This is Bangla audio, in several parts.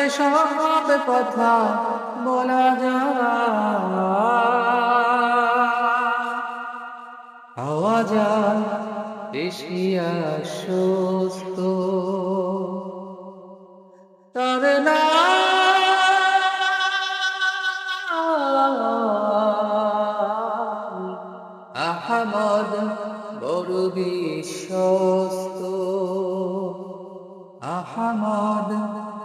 কাছে সব কথা বলা যায়। যায় বেশি আশ্বস্ত। আহমদ বড় বিশ্বস্ত। আহমদ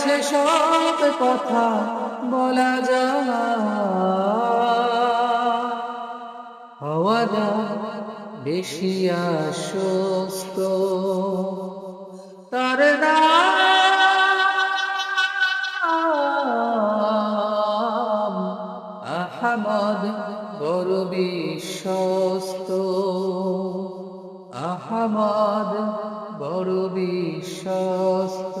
কাছে সব কথা বলা যায়। হওয়া যায় বেশি আশ্বস্ত। তার আহমদ বড় বিশ্বস্ত। আহমদ বড় বিশ্বস্ত।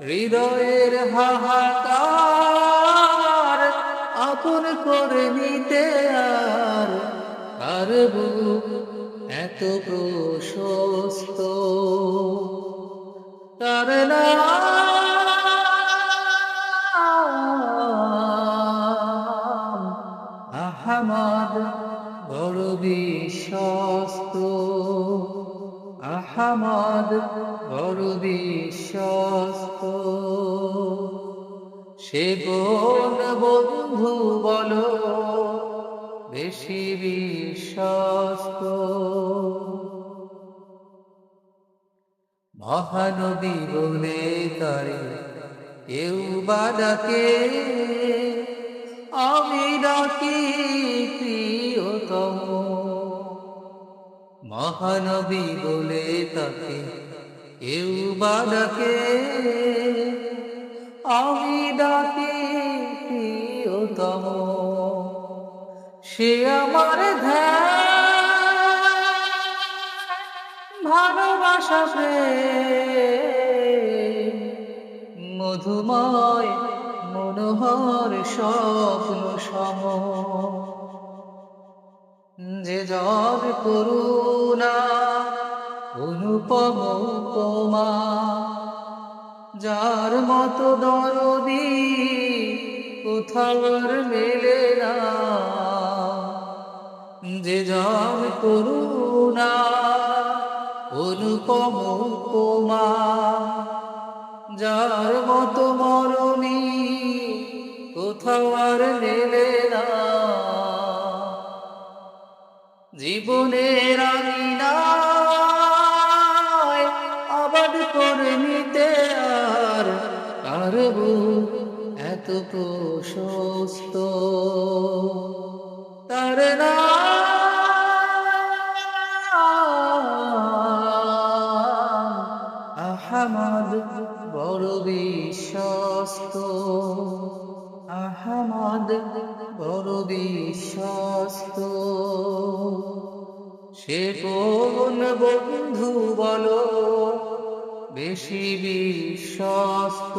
হৃদয়ের হাহাকার আপন করে নিতে আর আর এত প্রশস্ত। তার নাম আহমদ সে কোন বন্ধু বলো? বেশি বিশ্বস্ত। মহানদী বলে তারে, কেউ বা ডাকে? আমি ডাকি প্রিয়তম। মহানবী বলে তাকে, কেউ বা ডাকে? আমি ডাকি প্রিয়তম। সে আমার ভালোবাসা, প্রেম, মধুময়, মনোহর, স্বপ্ন, সম। যে জগ করুণা, অনুপম উপমা যার মতো দরদি কোথাও আর মেলে না। যে জগ করুণা, অনুপম উপমা, যার মতো মরণী কোথাও মেলে না। জীবনের প্রশস্ত তার নাম আহমদ বড় বিশ্বস্ত। আহমদ বড় বিশ্বস্ত। সে কোন বন্ধু বলো, বেশি বিশ্বস্ত।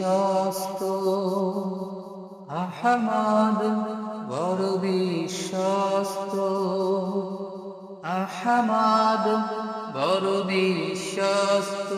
বিশ্বস্ত। আহমদ বড় বিশ্বস্ত। আহমদ বড় বিশ্বস্ত।